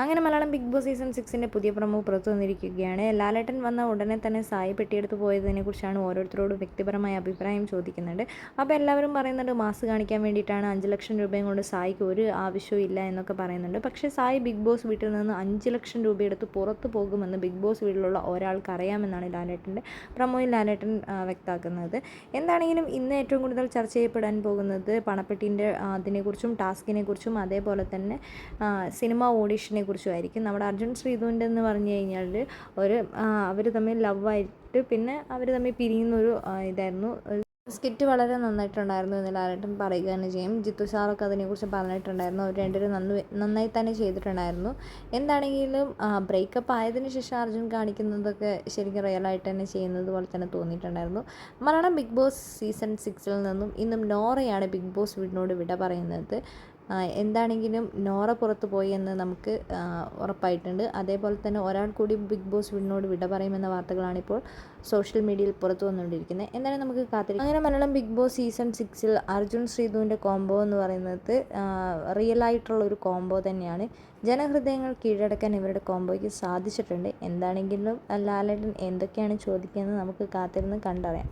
അങ്ങനെ Malayalam big boss season സിക്സിന്റെ പുതിയ പ്രമോ പുറത്തു വന്നിരിക്കുകയാണ്. ലാലേട്ടൻ വന്ന ഉടനെ തന്നെ സായി പെട്ടിയെടുത്ത് പോയതിനെക്കുറിച്ചാണ് ഓരോരുത്തരോടും വ്യക്തിപരമായ അഭിപ്രായം ചോദിക്കുന്നുണ്ട്. അപ്പോൾ എല്ലാവരും പറയുന്നുണ്ട് മാസ് കാണിക്കാൻ വേണ്ടിയിട്ടാണ് അഞ്ച് ലക്ഷം രൂപയും കൊണ്ട് സായിക്ക് ഒരു ആവശ്യവും ഇല്ല എന്നൊക്കെ പറയുന്നുണ്ട്. പക്ഷേ സായി ബിഗ് ബോസ് വീട്ടിൽ നിന്ന് അഞ്ച് ലക്ഷം രൂപയെടുത്ത് പുറത്തു പോകുമെന്ന് ബിഗ് ബോസ് വീട്ടിലുള്ള ഒരാൾക്ക് അറിയാമെന്നാണ് ലാലേട്ടന്റെ പ്രമോയിൽ ലാലേട്ടൻ വ്യക്താക്കുന്നത് എന്താണെങ്കിലും ഇന്ന് ഏറ്റവും കൂടുതൽ ചർച്ച ചെയ്യപ്പെടാൻ പോകുന്നത് പണപ്പെട്ടിന്റെ അതിനെക്കുറിച്ചും ടാസ്കിനെ കുറിച്ചും അതേപോലെ തന്നെ സിനിമ ഓഡീഷനെ കുറിച്ചും ആയിരിക്കും നമ്മുടെ അർജുൻ ശ്രീധുവിന്റെ എന്ന് പറഞ്ഞു കഴിഞ്ഞാൽ ഒരു അവർ തമ്മിൽ ലവായിട്ട് പിന്നെ അവർ തമ്മിൽ പിരിയുന്നൊരു ഇതായിരുന്നു. സ്കിറ്റ് വളരെ നന്നായിട്ടുണ്ടായിരുന്നു എന്ന് ലാലേട്ടൻ പറയുക തന്നെ ചെയ്യും. ജിത്തു സാറൊക്കെ അതിനെക്കുറിച്ച് പറഞ്ഞിട്ടുണ്ടായിരുന്നു. അവർ രണ്ടുപേരും നന്ന് നന്നായി തന്നെ ചെയ്തിട്ടുണ്ടായിരുന്നു. എന്താണെങ്കിലും ബ്രേക്കപ്പ് ആയതിനു ശേഷം അർജുൻ കാണിക്കുന്നതൊക്കെ ശരിക്കും റിയലായിട്ട് തന്നെ ചെയ്യുന്നത് പോലെ തന്നെ തോന്നിയിട്ടുണ്ടായിരുന്നു. മലയാളം ബിഗ് ബോസ് സീസൺ സിക്സിൽ നിന്നും ഇന്നും നോറയാണ് ബിഗ് ബോസ് വീടിനോട് വിട പറയുന്നത്. എന്താണെങ്കിലും നോറ പുറത്ത് പോയി എന്ന് നമുക്ക് ഉറപ്പായിട്ടുണ്ട്. അതേപോലെ തന്നെ ഒരാൾ കൂടി ബിഗ് ബോസ് വീടിനോട് വിട പറയുമെന്ന വാർത്തകളാണ് ഇപ്പോൾ സോഷ്യൽ മീഡിയയിൽ പുറത്തു വന്നുകൊണ്ടിരിക്കുന്നത്. എന്തായാലും നമുക്ക് കാത്തിരിക്കാം അങ്ങനെ മലയാളം ബിഗ് ബോസ് സീസൺ സിക്സിൽ അർജുൻ ശ്രീധുവിന്റെ കോംബോ എന്ന് പറയുന്നത് റിയൽ ആയിട്ടുള്ള ഒരു കോംബോ തന്നെയാണ്. ജനഹൃദയങ്ങൾ കീഴടക്കാൻ ഇവരുടെ കോംബോയ്ക്ക് സാധിച്ചിട്ടുണ്ട്. എന്താണെങ്കിലും ലാലേട്ടൻ എന്തൊക്കെയാണ് ചോദിക്കുന്നത് നമുക്ക് കാത്തിരുന്ന് കണ്ടറിയാം.